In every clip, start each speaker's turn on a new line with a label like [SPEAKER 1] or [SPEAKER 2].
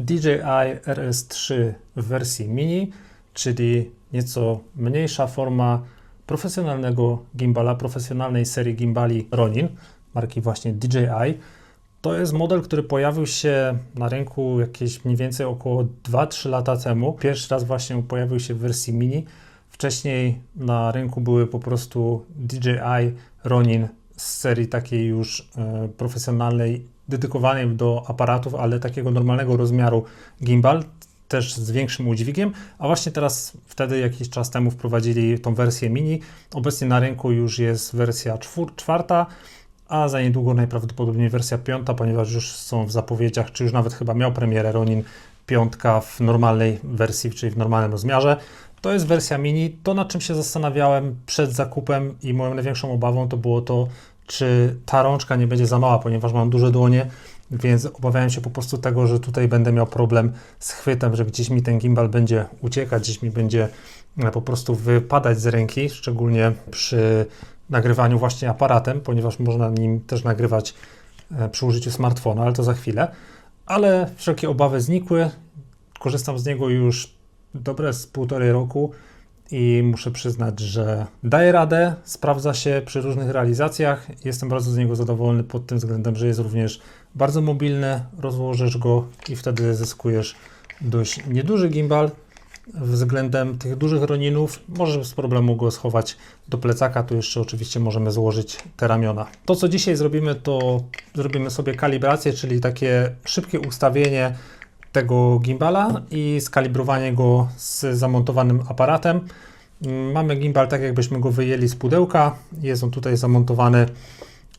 [SPEAKER 1] DJI RS3 w wersji mini, czyli nieco mniejsza forma profesjonalnego gimbala, profesjonalnej serii gimbali Ronin, marki właśnie DJI. To jest model, który pojawił się na rynku jakieś mniej więcej około 2-3 lata temu. Pierwszy raz właśnie pojawił się w wersji mini. Wcześniej na rynku były po prostu DJI Ronin z serii takiej już e, profesjonalnej, dedykowanej do aparatów, ale takiego normalnego rozmiaru gimbal, też z większym udźwigiem, a właśnie teraz, wtedy jakiś czas temu wprowadzili tą wersję mini. Obecnie na rynku już jest wersja czwór, czwarta, a za niedługo najprawdopodobniej wersja piąta, ponieważ już są w zapowiedziach, czy już nawet chyba miał premierę Ronin piątka w normalnej wersji, czyli w normalnym rozmiarze. To jest wersja mini. To, nad czym się zastanawiałem przed zakupem i moją największą obawą to było to, czy ta rączka nie będzie za mała, ponieważ mam duże dłonie, więc obawiałem się po prostu tego, że tutaj będę miał problem z chwytem, że gdzieś mi ten gimbal będzie uciekać, gdzieś mi będzie e, po prostu wypadać z ręki, szczególnie przy nagrywaniu właśnie aparatem, ponieważ można nim też nagrywać e, przy użyciu smartfona, ale to za chwilę. Ale wszelkie obawy znikły. Korzystam z niego już dobre z półtorej roku i muszę przyznać, że daje radę, sprawdza się przy różnych realizacjach. Jestem bardzo z niego zadowolony pod tym względem, że jest również bardzo mobilny. Rozłożysz go i wtedy zyskujesz dość nieduży gimbal. Względem tych dużych roninów możesz bez problemu go schować do plecaka. Tu jeszcze oczywiście możemy złożyć te ramiona. To, co dzisiaj zrobimy, to zrobimy sobie kalibrację, czyli takie szybkie ustawienie tego gimbala i skalibrowanie go z zamontowanym aparatem. Mamy gimbal tak jakbyśmy go wyjęli z pudełka. Jest on tutaj zamontowany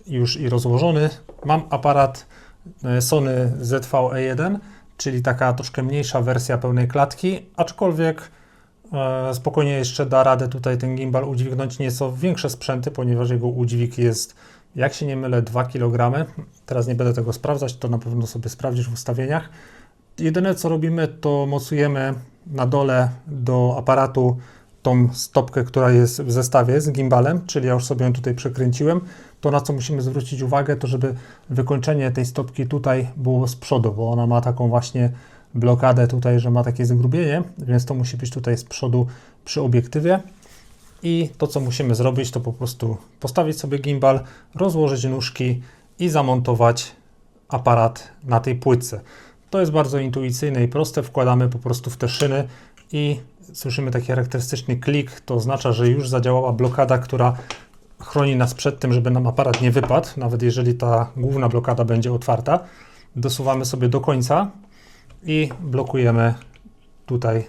[SPEAKER 1] już i rozłożony. Mam aparat e, Sony ZV-E1, czyli taka troszkę mniejsza wersja pełnej klatki, aczkolwiek e, spokojnie jeszcze da radę tutaj ten gimbal udźwignąć nieco większe sprzęty, ponieważ jego udźwig jest, jak się nie mylę, 2 kg. Teraz nie będę tego sprawdzać, to na pewno sobie sprawdzisz w ustawieniach. Jedyne co robimy, to mocujemy na dole do aparatu tą stopkę, która jest w zestawie z gimbalem, czyli ja już sobie ją tutaj przekręciłem. To na co musimy zwrócić uwagę, to żeby wykończenie tej stopki tutaj było z przodu, bo ona ma taką właśnie blokadę tutaj, że ma takie zgrubienie, więc to musi być tutaj z przodu przy obiektywie. I to, co musimy zrobić, to po prostu postawić sobie gimbal, rozłożyć nóżki i zamontować aparat na tej płytce. To jest bardzo intuicyjne i proste. Wkładamy po prostu w te szyny i słyszymy taki charakterystyczny klik. To oznacza, że już zadziałała blokada, która chroni nas przed tym, żeby nam aparat nie wypadł, nawet jeżeli ta główna blokada będzie otwarta. Dosuwamy sobie do końca i blokujemy tutaj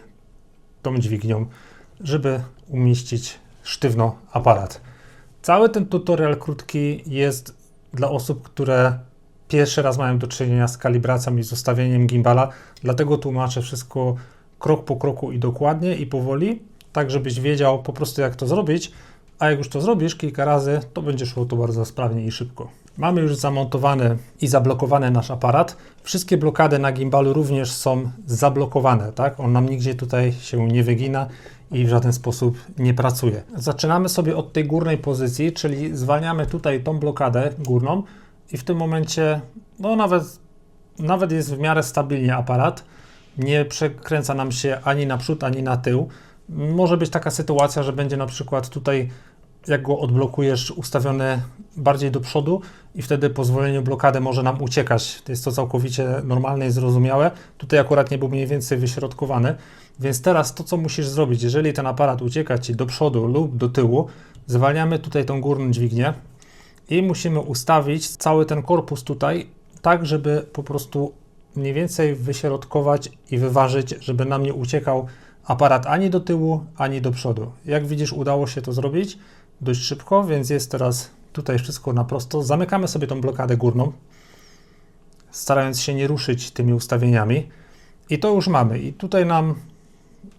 [SPEAKER 1] tą dźwignią, żeby umieścić sztywno aparat. Cały ten tutorial krótki jest dla osób, które pierwszy raz mają do czynienia z kalibracją i z ustawieniem gimbala, dlatego tłumaczę wszystko krok po kroku i dokładnie i powoli, tak żebyś wiedział po prostu jak to zrobić, a jak już to zrobisz kilka razy, to będzie szło to bardzo sprawnie i szybko. Mamy już zamontowany i zablokowany nasz aparat. Wszystkie blokady na gimbalu również są zablokowane, tak? On nam nigdzie tutaj się nie wygina i w żaden sposób nie pracuje. Zaczynamy sobie od tej górnej pozycji, czyli zwalniamy tutaj tą blokadę górną, i w tym momencie, no nawet, nawet jest w miarę stabilnie aparat, nie przekręca nam się ani naprzód, ani na tył. Może być taka sytuacja, że będzie na przykład tutaj, jak go odblokujesz, ustawione bardziej do przodu i wtedy po zwolnieniu blokady może nam uciekać. To jest to całkowicie normalne i zrozumiałe. Tutaj akurat nie był mniej więcej wyśrodkowany. Więc teraz to, co musisz zrobić, jeżeli ten aparat ucieka Ci do przodu lub do tyłu, zwalniamy tutaj tą górną dźwignię, i musimy ustawić cały ten korpus tutaj, tak żeby po prostu mniej więcej wyśrodkować i wyważyć, żeby nam nie uciekał aparat ani do tyłu, ani do przodu. Jak widzisz, udało się to zrobić dość szybko, więc jest teraz tutaj wszystko na prosto. Zamykamy sobie tą blokadę górną, starając się nie ruszyć tymi ustawieniami. I to już mamy. I tutaj nam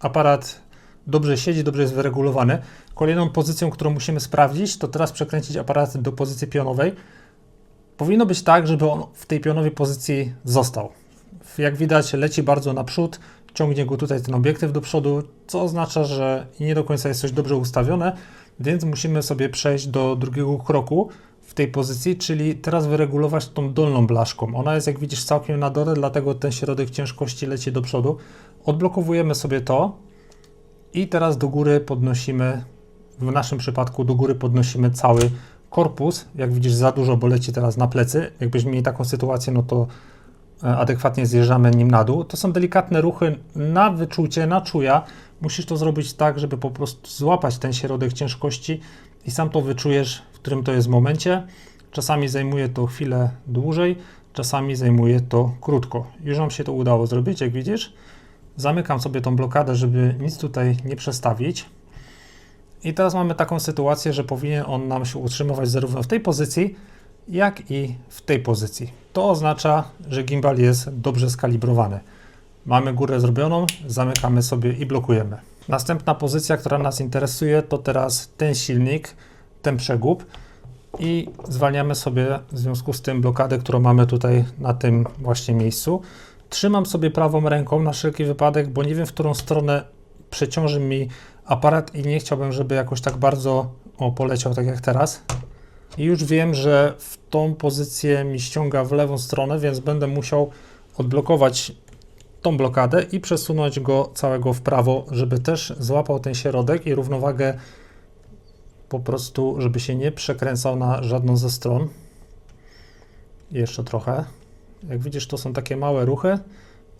[SPEAKER 1] aparat dobrze siedzi, dobrze jest wyregulowany. Kolejną pozycją, którą musimy sprawdzić, to teraz przekręcić aparat do pozycji pionowej. Powinno być tak, żeby on w tej pionowej pozycji został. Jak widać, leci bardzo naprzód, ciągnie go tutaj ten obiektyw do przodu, co oznacza, że nie do końca jest coś dobrze ustawione, więc musimy sobie przejść do drugiego kroku. w tej pozycji, czyli teraz wyregulować tą dolną blaszką. Ona jest, jak widzisz, całkiem na dole, dlatego ten środek ciężkości leci do przodu. Odblokowujemy sobie to i teraz do góry podnosimy, w naszym przypadku do góry podnosimy cały korpus. Jak widzisz, za dużo, bo leci teraz na plecy. Jakbyśmy mieli taką sytuację, no to e, adekwatnie zjeżdżamy nim na dół. To są delikatne ruchy na wyczucie, na czuja. Musisz to zrobić tak, żeby po prostu złapać ten środek ciężkości i sam to wyczujesz, w którym to jest momencie. Czasami zajmuje to chwilę dłużej, czasami zajmuje to krótko. Już nam się to udało zrobić, jak widzisz. Zamykam sobie tą blokadę, żeby nic tutaj nie przestawić. I teraz mamy taką sytuację, że powinien on nam się utrzymywać zarówno w tej pozycji, jak i w tej pozycji. To oznacza, że gimbal jest dobrze skalibrowany. Mamy górę zrobioną, zamykamy sobie i blokujemy. Następna pozycja, która nas interesuje, to teraz ten silnik, ten przegub i zwalniamy sobie w związku z tym blokadę, którą mamy tutaj na tym właśnie miejscu. Trzymam sobie prawą ręką na wszelki wypadek, bo nie wiem, w którą stronę przeciąży mi aparat i nie chciałbym, żeby jakoś tak bardzo o, poleciał tak jak teraz. I już wiem, że w tą pozycję mi ściąga w lewą stronę, więc będę musiał odblokować tą blokadę i przesunąć go całego w prawo, żeby też złapał ten środek i równowagę po prostu, żeby się nie przekręcał na żadną ze stron. Jeszcze trochę. Jak widzisz, to są takie małe ruchy.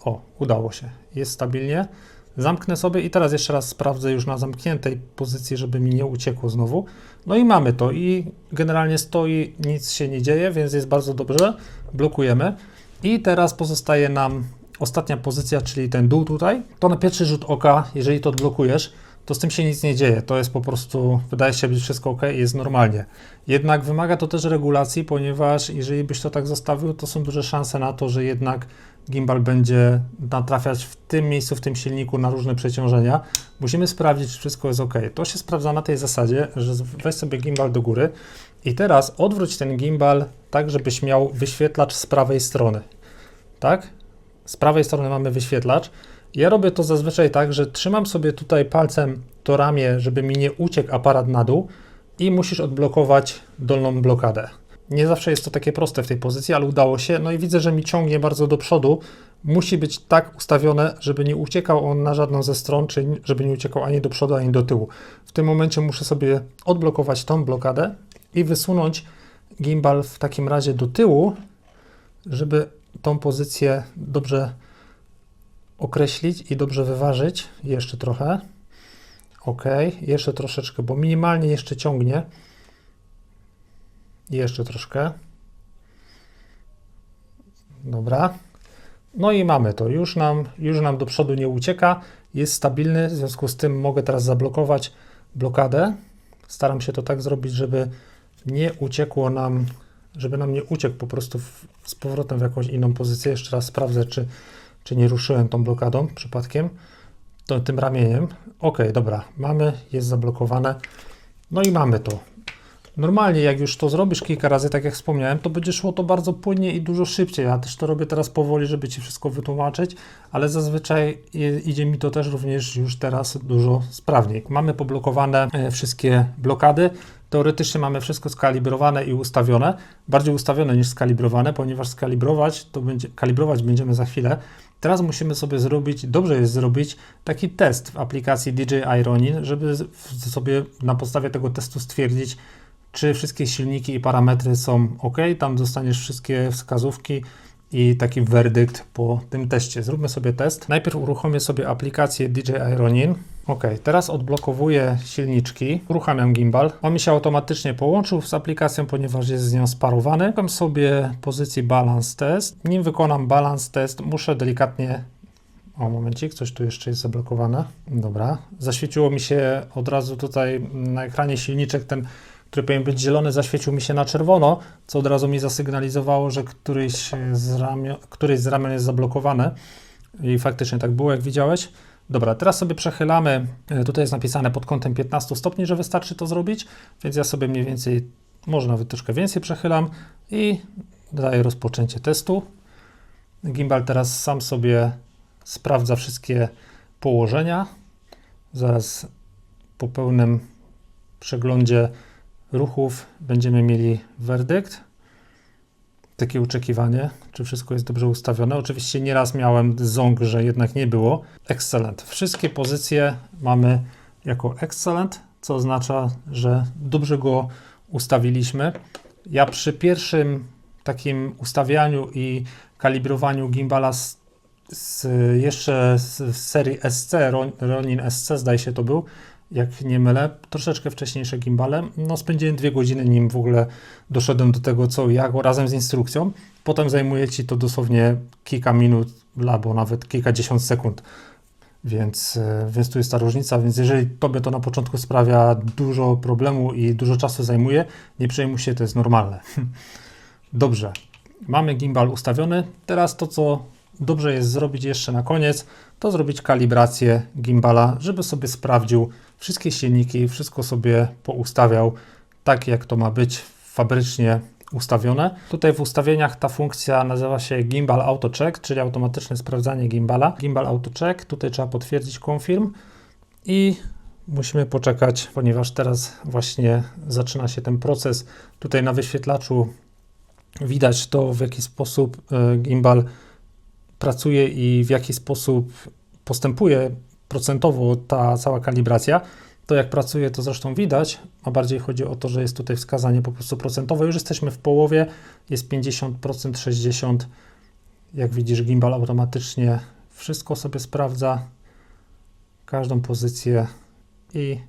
[SPEAKER 1] O, udało się. Jest stabilnie. Zamknę sobie i teraz jeszcze raz sprawdzę już na zamkniętej pozycji, żeby mi nie uciekło znowu. No i mamy to i generalnie stoi, nic się nie dzieje, więc jest bardzo dobrze. Blokujemy. I teraz pozostaje nam ostatnia pozycja, czyli ten dół tutaj. To na pierwszy rzut oka, jeżeli to odblokujesz, to z tym się nic nie dzieje. To jest po prostu, wydaje się być wszystko ok jest normalnie. Jednak wymaga to też regulacji, ponieważ jeżeli byś to tak zostawił, to są duże szanse na to, że jednak gimbal będzie natrafiać w tym miejscu, w tym silniku na różne przeciążenia. Musimy sprawdzić, czy wszystko jest ok. To się sprawdza na tej zasadzie, że weź sobie gimbal do góry i teraz odwróć ten gimbal tak, żebyś miał wyświetlacz z prawej strony. Tak? Z prawej strony mamy wyświetlacz. Ja robię to zazwyczaj tak, że trzymam sobie tutaj palcem to ramię, żeby mi nie uciekł aparat na dół i musisz odblokować dolną blokadę. Nie zawsze jest to takie proste w tej pozycji, ale udało się. No i widzę, że mi ciągnie bardzo do przodu. Musi być tak ustawione, żeby nie uciekał on na żadną ze stron, czyli żeby nie uciekał ani do przodu, ani do tyłu. W tym momencie muszę sobie odblokować tą blokadę i wysunąć gimbal w takim razie do tyłu, żeby tą pozycję dobrze określić i dobrze wyważyć. Jeszcze trochę. Ok, jeszcze troszeczkę, bo minimalnie jeszcze ciągnie. Jeszcze troszkę. Dobra. No i mamy to. Już nam, już nam do przodu nie ucieka. Jest stabilny, w związku z tym mogę teraz zablokować blokadę. Staram się to tak zrobić, żeby nie uciekło nam, żeby nam nie uciekł po prostu w, z powrotem w jakąś inną pozycję. Jeszcze raz sprawdzę, czy, czy nie ruszyłem tą blokadą przypadkiem, to, tym ramieniem. Ok, dobra, mamy, jest zablokowane. No i mamy to. Normalnie, jak już to zrobisz kilka razy, tak jak wspomniałem, to będzie szło to bardzo płynnie i dużo szybciej. Ja też to robię teraz powoli, żeby Ci wszystko wytłumaczyć, ale zazwyczaj idzie mi to też również już teraz dużo sprawniej. Mamy poblokowane e, wszystkie blokady. Teoretycznie mamy wszystko skalibrowane i ustawione. Bardziej ustawione niż skalibrowane, ponieważ skalibrować to będzie, kalibrować będziemy za chwilę. Teraz musimy sobie zrobić, dobrze jest zrobić taki test w aplikacji DJI Ronin, żeby sobie na podstawie tego testu stwierdzić, czy wszystkie silniki i parametry są ok. Tam dostaniesz wszystkie wskazówki i taki werdykt po tym teście. Zróbmy sobie test. Najpierw uruchomię sobie aplikację DJI Ronin. Ok, teraz odblokowuję silniczki, uruchamiam gimbal. On mi się automatycznie połączył z aplikacją, ponieważ jest z nią sparowany. Mam sobie pozycji balance test. Nim wykonam balance test, muszę delikatnie o, momencik, coś tu jeszcze jest zablokowane. Dobra, zaświeciło mi się od razu tutaj na ekranie silniczek ten który powinien być zielony, zaświecił mi się na czerwono, co od razu mi zasygnalizowało, że któryś z, ramion, któryś z ramion jest zablokowane. I faktycznie tak było, jak widziałeś. Dobra, teraz sobie przechylamy. E, tutaj jest napisane pod kątem 15 stopni, że wystarczy to zrobić, więc ja sobie mniej więcej, może nawet troszkę więcej przechylam i daję rozpoczęcie testu. Gimbal teraz sam sobie sprawdza wszystkie położenia. Zaraz po pełnym przeglądzie ruchów będziemy mieli werdykt. Takie oczekiwanie, czy wszystko jest dobrze ustawione. Oczywiście nieraz miałem ząg, że jednak nie było. Excellent. Wszystkie pozycje mamy jako excellent, co oznacza, że dobrze go ustawiliśmy. Ja przy pierwszym takim ustawianiu i kalibrowaniu gimbala z, z jeszcze z serii SC, Ronin SC zdaje się to był, jak nie mylę, troszeczkę wcześniejsze gimbale. No spędziłem dwie godziny, nim w ogóle doszedłem do tego, co jak, razem z instrukcją. Potem zajmuje Ci to dosłownie kilka minut, albo nawet kilkadziesiąt sekund. Więc, e, więc tu jest ta różnica. Więc jeżeli Tobie to na początku sprawia dużo problemu i dużo czasu zajmuje, nie przejmuj się, to jest normalne. Dobrze, mamy gimbal ustawiony. Teraz to, co dobrze jest zrobić jeszcze na koniec, to zrobić kalibrację gimbala, żeby sobie sprawdził wszystkie silniki, wszystko sobie poustawiał tak, jak to ma być fabrycznie ustawione. Tutaj w ustawieniach ta funkcja nazywa się Gimbal Auto Check, czyli automatyczne sprawdzanie gimbala. Gimbal Auto Check, tutaj trzeba potwierdzić confirm i musimy poczekać, ponieważ teraz właśnie zaczyna się ten proces. Tutaj na wyświetlaczu widać to, w jaki sposób e, gimbal pracuje i w jaki sposób postępuje procentowo ta cała kalibracja. To jak pracuje, to zresztą widać, a bardziej chodzi o to, że jest tutaj wskazanie po prostu procentowe. Już jesteśmy w połowie, jest 50%, 60%. Jak widzisz, gimbal automatycznie wszystko sobie sprawdza, każdą pozycję i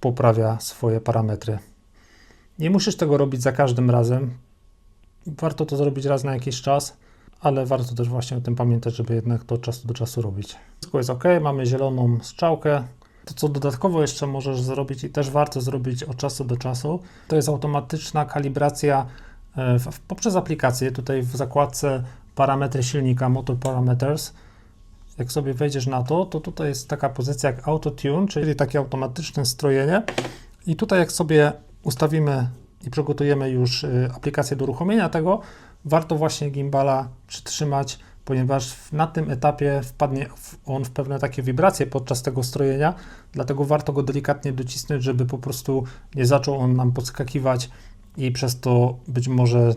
[SPEAKER 1] poprawia swoje parametry. Nie musisz tego robić za każdym razem. Warto to zrobić raz na jakiś czas, ale warto też właśnie o tym pamiętać, żeby jednak to od czasu do czasu robić. Wszystko jest ok, mamy zieloną strzałkę, to, co dodatkowo jeszcze możesz zrobić i też warto zrobić od czasu do czasu, to jest automatyczna kalibracja e, w, poprzez aplikację. Tutaj w zakładce parametry silnika, Motor Parameters. Jak sobie wejdziesz na to, to tutaj jest taka pozycja jak Auto Tune, czyli takie automatyczne strojenie. I tutaj jak sobie ustawimy i przygotujemy już e, aplikację do uruchomienia tego, warto właśnie gimbala przytrzymać ponieważ na tym etapie wpadnie on w pewne takie wibracje podczas tego strojenia, dlatego warto go delikatnie docisnąć, żeby po prostu nie zaczął on nam podskakiwać i przez to być może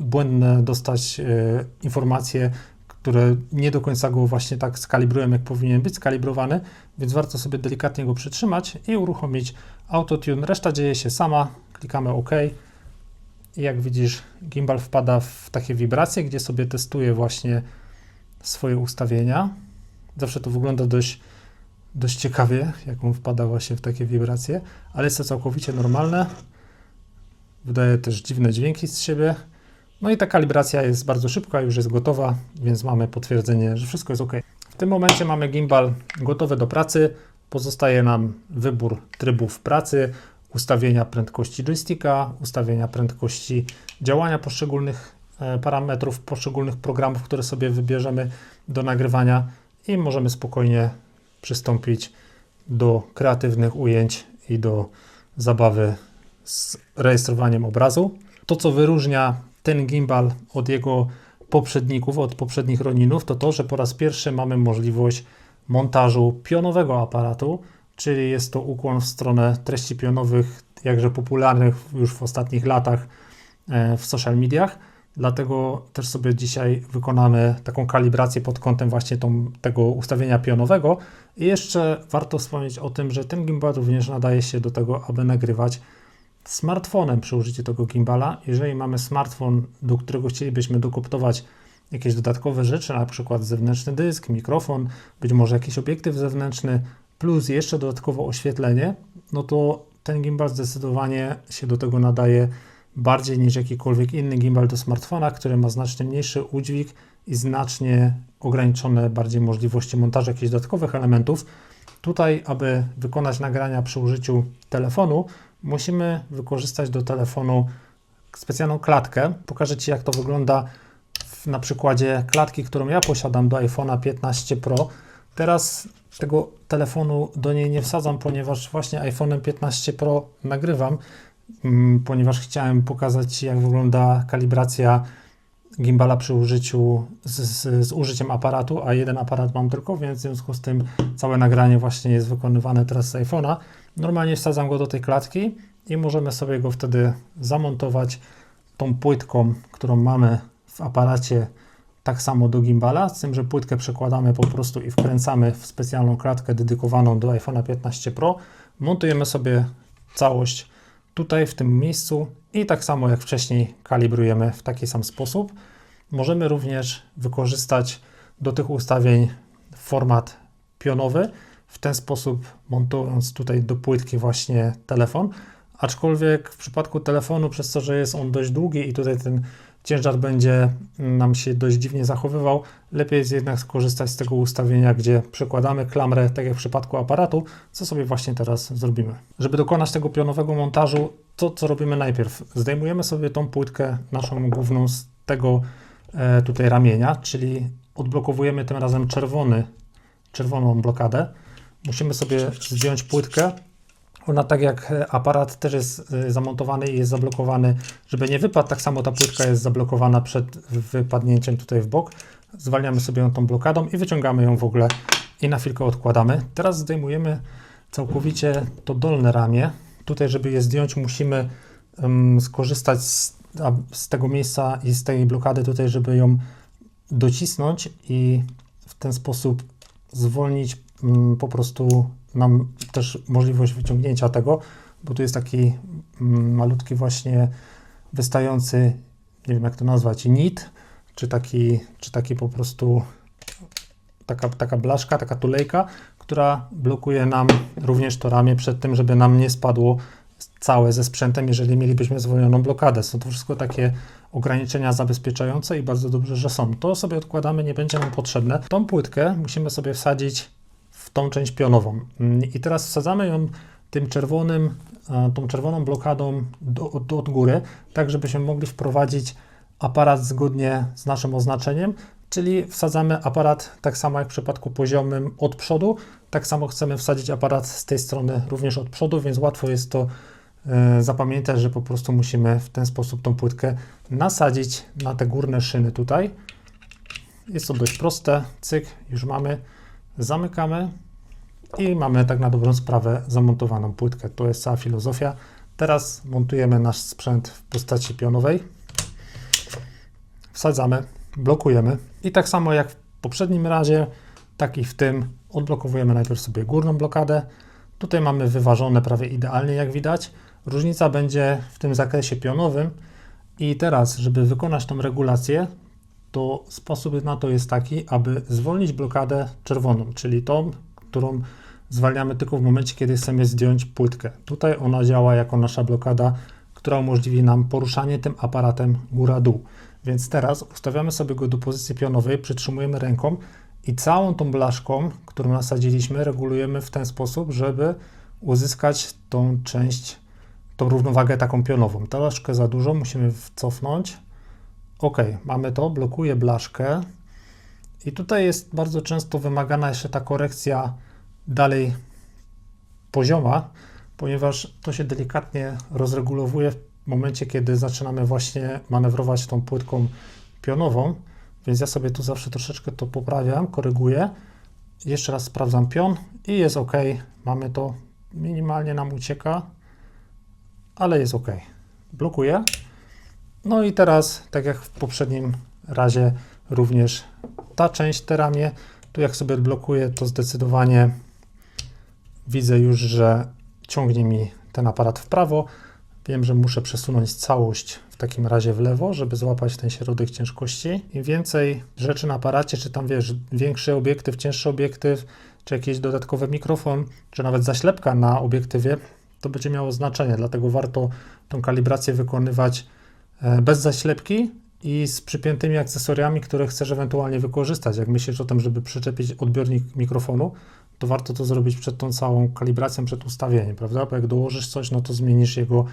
[SPEAKER 1] błędne dostać e, informacje, które nie do końca go właśnie tak skalibrują, jak powinien być skalibrowany, więc warto sobie delikatnie go przytrzymać i uruchomić autotune. Reszta dzieje się sama, klikamy OK. Jak widzisz, gimbal wpada w takie wibracje, gdzie sobie testuje właśnie swoje ustawienia. Zawsze to wygląda dość, dość ciekawie, jak on wpada właśnie w takie wibracje, ale jest to całkowicie normalne. Wydaje też dziwne dźwięki z siebie. No i ta kalibracja jest bardzo szybka, już jest gotowa, więc mamy potwierdzenie, że wszystko jest ok. W tym momencie mamy gimbal gotowy do pracy. Pozostaje nam wybór trybów pracy, ustawienia prędkości joysticka, ustawienia prędkości działania poszczególnych E, parametrów poszczególnych programów, które sobie wybierzemy do nagrywania i możemy spokojnie przystąpić do kreatywnych ujęć i do zabawy z rejestrowaniem obrazu. To, co wyróżnia ten gimbal od jego poprzedników, od poprzednich Roninów, to to, że po raz pierwszy mamy możliwość montażu pionowego aparatu, czyli jest to ukłon w stronę treści pionowych, jakże popularnych już w ostatnich latach e, w social mediach Dlatego też sobie dzisiaj wykonamy taką kalibrację pod kątem właśnie tą, tego ustawienia pionowego. I jeszcze warto wspomnieć o tym, że ten gimbal również nadaje się do tego, aby nagrywać smartfonem przy użyciu tego gimbala. Jeżeli mamy smartfon, do którego chcielibyśmy dokoptować jakieś dodatkowe rzeczy, na przykład zewnętrzny dysk, mikrofon, być może jakiś obiektyw zewnętrzny, plus jeszcze dodatkowo oświetlenie, no to ten gimbal zdecydowanie się do tego nadaje bardziej niż jakikolwiek inny gimbal do smartfona, który ma znacznie mniejszy udźwig i znacznie ograniczone bardziej możliwości montażu jakichś dodatkowych elementów. Tutaj, aby wykonać nagrania przy użyciu telefonu, musimy wykorzystać do telefonu specjalną klatkę. Pokażę Ci, jak to wygląda w, na przykładzie klatki, którą ja posiadam do iPhone'a 15 Pro. Teraz tego telefonu do niej nie wsadzam, ponieważ właśnie iPhone'em 15 Pro nagrywam Mm, ponieważ chciałem pokazać, jak wygląda kalibracja gimbala przy użyciu z, z, z, użyciem aparatu, a jeden aparat mam tylko, więc w związku z tym całe nagranie właśnie jest wykonywane teraz z iPhone'a. Normalnie wsadzam go do tej klatki i możemy sobie go wtedy zamontować tą płytką, którą mamy w aparacie tak samo do gimbala, z tym, że płytkę przekładamy po prostu i wkręcamy w specjalną klatkę dedykowaną do iPhone'a 15 Pro. Montujemy sobie całość tutaj w tym miejscu i tak samo jak wcześniej kalibrujemy w taki sam sposób. Możemy również wykorzystać do tych ustawień format pionowy, w ten sposób montując tutaj do płytki właśnie telefon, aczkolwiek w przypadku telefonu, przez to, że jest on dość długi i tutaj ten ciężar będzie nam się dość dziwnie zachowywał, lepiej jest jednak skorzystać z tego ustawienia, gdzie przekładamy klamrę, tak jak w przypadku aparatu, co sobie właśnie teraz zrobimy. Żeby dokonać tego pionowego montażu, to co robimy najpierw? Zdejmujemy sobie tą płytkę naszą główną z tego e, tutaj ramienia, czyli odblokowujemy tym razem czerwony, czerwoną blokadę. Musimy sobie zdjąć płytkę. Ona tak jak aparat też jest y, zamontowany i jest zablokowany, żeby nie wypadł, tak samo ta płytka jest zablokowana przed wypadnięciem tutaj w bok. Zwalniamy sobie ją tą blokadą i wyciągamy ją w ogóle i na chwilkę odkładamy. Teraz zdejmujemy całkowicie to dolne ramię. Tutaj, żeby je zdjąć, musimy um, skorzystać z, z tego miejsca i z tej blokady tutaj, żeby ją docisnąć i w ten sposób zwolnić po prostu nam też możliwość wyciągnięcia tego, bo tu jest taki um, malutki właśnie wystający, nie wiem jak to nazwać, nit, czy taki, czy taki po prostu taka, taka blaszka, taka tulejka, która blokuje nam również to ramię przed tym, żeby nam nie spadło całe ze sprzętem, jeżeli mielibyśmy zwolnioną blokadę. Są to wszystko takie ograniczenia zabezpieczające i bardzo dobrze, że są. To sobie odkładamy, nie będzie nam potrzebne. Tą płytkę musimy sobie wsadzić w tą część pionową. I teraz wsadzamy ją tym czerwonym, tą czerwoną blokadą do, do, od góry, tak żebyśmy mogli wprowadzić aparat zgodnie z naszym oznaczeniem, czyli wsadzamy aparat tak samo jak w przypadku poziomym od przodu, tak samo chcemy wsadzić aparat z tej strony również od przodu, więc łatwo jest to e, zapamiętać, że po prostu musimy w ten sposób tą płytkę nasadzić na te górne szyny tutaj. Jest to dość proste, cyk, już mamy, zamykamy i mamy tak na dobrą sprawę zamontowaną płytkę. To jest cała filozofia. Teraz montujemy nasz sprzęt w postaci pionowej. Wsadzamy, blokujemy i tak samo jak w poprzednim razie, tak i w tym odblokowujemy najpierw sobie górną blokadę. Tutaj mamy wyważone prawie idealnie, jak widać. Różnica będzie w tym zakresie pionowym. I teraz, żeby wykonać tą regulację, to sposób na to jest taki, aby zwolnić blokadę czerwoną, czyli tą, którą zwalniamy tylko w momencie, kiedy chcemy zdjąć płytkę. Tutaj ona działa jako nasza blokada, która umożliwi nam poruszanie tym aparatem góra-dół. Więc teraz ustawiamy sobie go do pozycji pionowej, przytrzymujemy ręką i całą tą blaszką, którą nasadziliśmy, regulujemy w ten sposób, żeby uzyskać tą część, tą równowagę taką pionową. Troszkę za dużo, musimy cofnąć. Ok, mamy to, blokuje blaszkę. I tutaj jest bardzo często wymagana jeszcze ta korekcja dalej pozioma, ponieważ to się delikatnie rozregulowuje w momencie, kiedy zaczynamy właśnie manewrować tą płytką pionową. Więc ja sobie tu zawsze troszeczkę to poprawiam, koryguję. Jeszcze raz sprawdzam pion i jest ok. Mamy to, minimalnie nam ucieka, ale jest ok. Blokuję. No i teraz, tak jak w poprzednim razie, również ta część, te ramię, tu jak sobie blokuję, to zdecydowanie widzę już, że ciągnie mi ten aparat w prawo. Wiem, że muszę przesunąć całość w takim razie w lewo, żeby złapać ten środek ciężkości. Im więcej rzeczy na aparacie, czy tam wiesz, większy obiektyw, cięższy obiektyw, czy jakiś dodatkowy mikrofon, czy nawet zaślepka na obiektywie, to będzie miało znaczenie. Dlatego warto tą kalibrację wykonywać bez zaślepki i z przypiętymi akcesoriami, które chcesz ewentualnie wykorzystać. Jak myślisz o tym, żeby przyczepić odbiornik mikrofonu, to warto to zrobić przed tą całą kalibracją, przed ustawieniem, prawda? Bo jak dołożysz coś, no to zmienisz jego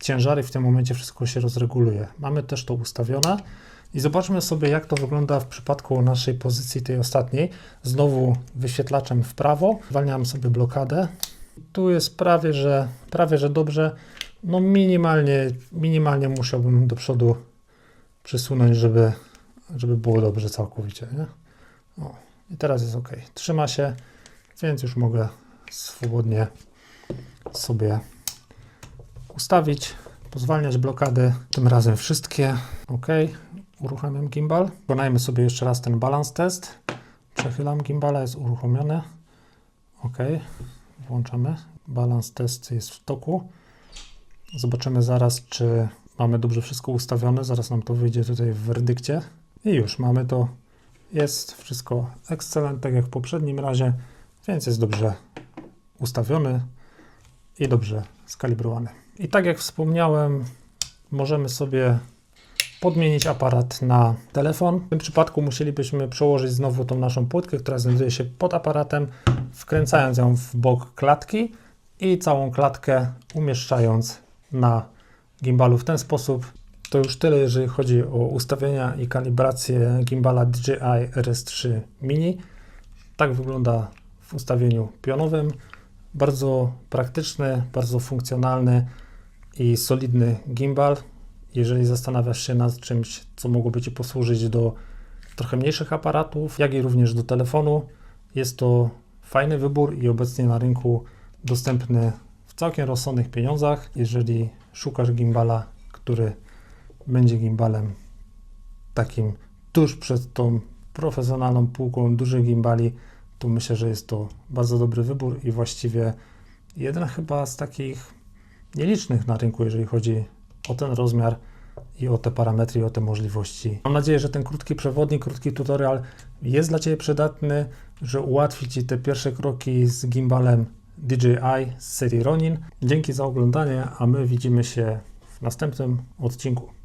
[SPEAKER 1] ciężary, w tym momencie wszystko się rozreguluje. Mamy też to ustawione i zobaczmy sobie, jak to wygląda w przypadku naszej pozycji tej ostatniej. Znowu wyświetlaczem w prawo, zwalniam sobie blokadę. Tu jest prawie, że prawie, że dobrze. No minimalnie, minimalnie musiałbym do przodu przysunąć, żeby, żeby było dobrze całkowicie. Nie? O, I teraz jest ok. Trzyma się, więc już mogę swobodnie sobie ustawić, pozwalniać blokady, tym razem wszystkie. OK, uruchamiam gimbal. Wykonajmy sobie jeszcze raz ten balans test. Przechylam gimbala, jest uruchomione. OK, włączamy. Balans test jest w toku. Zobaczymy zaraz, czy mamy dobrze wszystko ustawione. Zaraz nam to wyjdzie tutaj w werdykcie. I już mamy to. Jest wszystko excellent, tak jak w poprzednim razie, więc jest dobrze ustawiony i dobrze skalibrowany. I tak jak wspomniałem, możemy sobie podmienić aparat na telefon. W tym przypadku musielibyśmy przełożyć znowu tą naszą płytkę, która znajduje się pod aparatem, wkręcając ją w bok klatki i całą klatkę umieszczając na gimbalu w ten sposób. To już tyle, jeżeli chodzi o ustawienia i kalibrację gimbala DJI RS3 Mini. Tak wygląda w ustawieniu pionowym. Bardzo praktyczny, bardzo funkcjonalny i solidny gimbal. Jeżeli zastanawiasz się nad czymś, co mogłoby Ci posłużyć do trochę mniejszych aparatów, jak i również do telefonu, jest to fajny wybór i obecnie na rynku dostępny całkiem rozsądnych pieniądzach. Jeżeli szukasz gimbala, który będzie gimbalem takim tuż przed tą profesjonalną półką dużych gimbali, to myślę, że jest to bardzo dobry wybór i właściwie jeden chyba z takich nielicznych na rynku, jeżeli chodzi o ten rozmiar i o te parametry, i o te możliwości. Mam nadzieję, że ten krótki przewodnik, krótki tutorial jest dla Ciebie przydatny, że ułatwi Ci te pierwsze kroki z gimbalem DJI z serii Ronin. Dzięki za oglądanie, a my widzimy się w następnym odcinku.